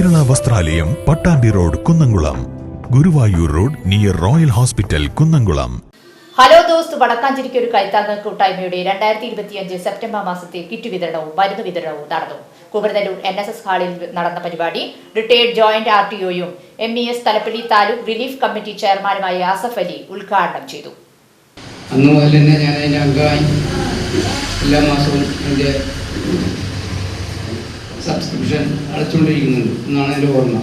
വസ്ത്രാലയം Pattambi road Kunnamkulam. Guruvayur road near royal hospital Kunnamkulam. Hello Dost വടക്കാഞ്ചേരിക്ക് ഒരു കൈത്താങ്ങ കൂട്ടായ്മയുടെ രണ്ടായിരത്തി ഇരുപത്തിയഞ്ച് സെപ്റ്റംബർ മാസത്തെ കിറ്റ് വിതരണവും മരുന്ന് വിതരണവും നടന്നു. കുമരതല്ലൂർ എൻ എസ് എസ് ഹാളിൽ നടന്ന പരിപാടി retired joint R T ഒയും M E S Thalappilly taluk relief committee ചെയർമാനുമായ ആസഫ് അലി ഉദ്ഘാടനം ചെയ്തു. അന്ന് മുതൽ തന്നെ ഞാൻ അതിന്റെ അംഗമായി എല്ലാ മാസവും എന്റെ സബ്സ്ക്രിപ്ഷൻ അടച്ചുകൊണ്ടിരിക്കുന്നുണ്ട് എന്നാണ് എന്റെ ഓർമ്മ.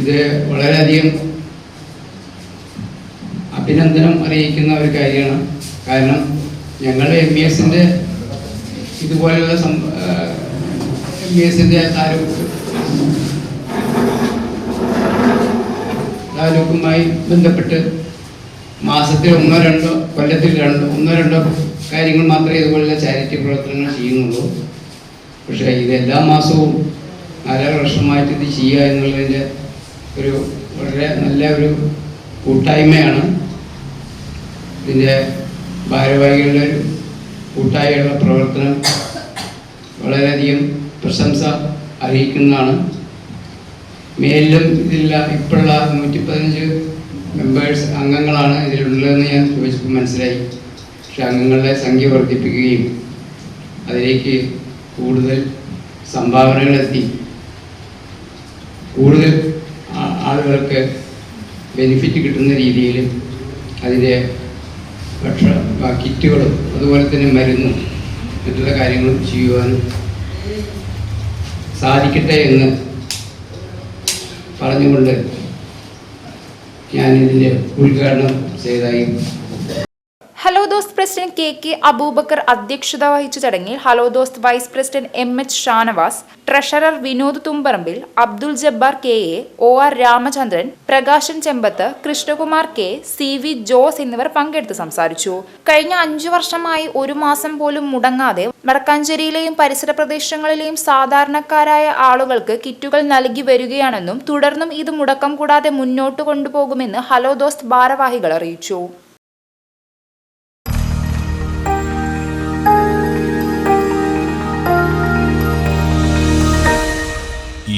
ഇത് വളരെയധികം അഭിനന്ദനം അറിയിക്കുന്ന ഒരു കാര്യമാണ്. കാരണം ഞങ്ങൾ എം ഇ എസിന്റെ ഇതുപോലെയുള്ള എം ഇ എസിന്റെ താലൂക്ക് താലൂക്കുമായി ബന്ധപ്പെട്ട് മാസത്തിൽ ഒന്നോ രണ്ടോ കൊല്ലത്തിൽ രണ്ടോ ഒന്നോ രണ്ടോ കാര്യങ്ങൾ മാത്രമേ ഇതുപോലുള്ള ചാരിറ്റി പ്രവർത്തനങ്ങൾ ചെയ്യുന്നുള്ളൂ. പക്ഷേ ഇത് എല്ലാ മാസവും നാലര വർഷമായിട്ട് ഇത് ചെയ്യുക എന്നുള്ളതിന്റെ ഒരു വളരെ നല്ല ഒരു കൂട്ടായ്മയാണ്. ഇതിന്റെ ഭാരവാഹികളുടെ ഒരു കൂട്ടായുള്ള പ്രവർത്തനം വളരെയധികം പ്രശംസ അറിയിക്കുന്നതാണ് മേലിലും ഇതില്ല ഇപ്പോഴുള്ള നൂറ്റി പതിനഞ്ച് മെമ്പേഴ്സ് അംഗങ്ങളാണ് ഇതിലുള്ളതെന്ന് ഞാൻ ചോദിച്ചപ്പോൾ മനസ്സിലായി. പക്ഷെ അംഗങ്ങളുടെ സംഖ്യ വർദ്ധിപ്പിക്കുകയും അതിലേക്ക് കൂടുതൽ സംഭാവനകൾ എത്തി കൂടുതൽ ആളുകൾക്ക് ബെനിഫിറ്റ് കിട്ടുന്ന രീതിയിൽ അതിന്റെ ഭക്ഷണ ആ, കിറ്റുകളും അതുപോലെ തന്നെ മരുന്നും മറ്റുള്ള കാര്യങ്ങളും ചെയ്യുവാനും സാധിക്കട്ടെ എന്ന് പറഞ്ഞുകൊണ്ട് ഞാനിതിന്റെ ഉദ്ഘാടനം ചെയ്തതായി hello Dost president K K Abubakar അധ്യക്ഷത വഹിച്ച ചടങ്ങിൽ hello Dost vice president M H Shanavas treasurer Vinod തുമ്പറമ്പിൽ Abdul Jabbar K A O R Ramachandran Prakashan Chembath Krishnakumar K C V Jose എന്നിവർ പങ്കെടുത്ത് സംസാരിച്ചു. കഴിഞ്ഞ അഞ്ചു വർഷമായി ഒരു മാസം പോലും മുടങ്ങാതെ വടക്കാഞ്ചേരിയിലെയും പരിസര പ്രദേശങ്ങളിലെയും സാധാരണക്കാരായ ആളുകൾക്ക് കിറ്റുകൾ നൽകി വരികയാണെന്നും തുടർന്നും ഇത് മുടക്കം കൂടാതെ മുന്നോട്ട് കൊണ്ടുപോകുമെന്ന് ഹലോ ദോസ്ത് ഭാരവാഹികൾ അറിയിച്ചു.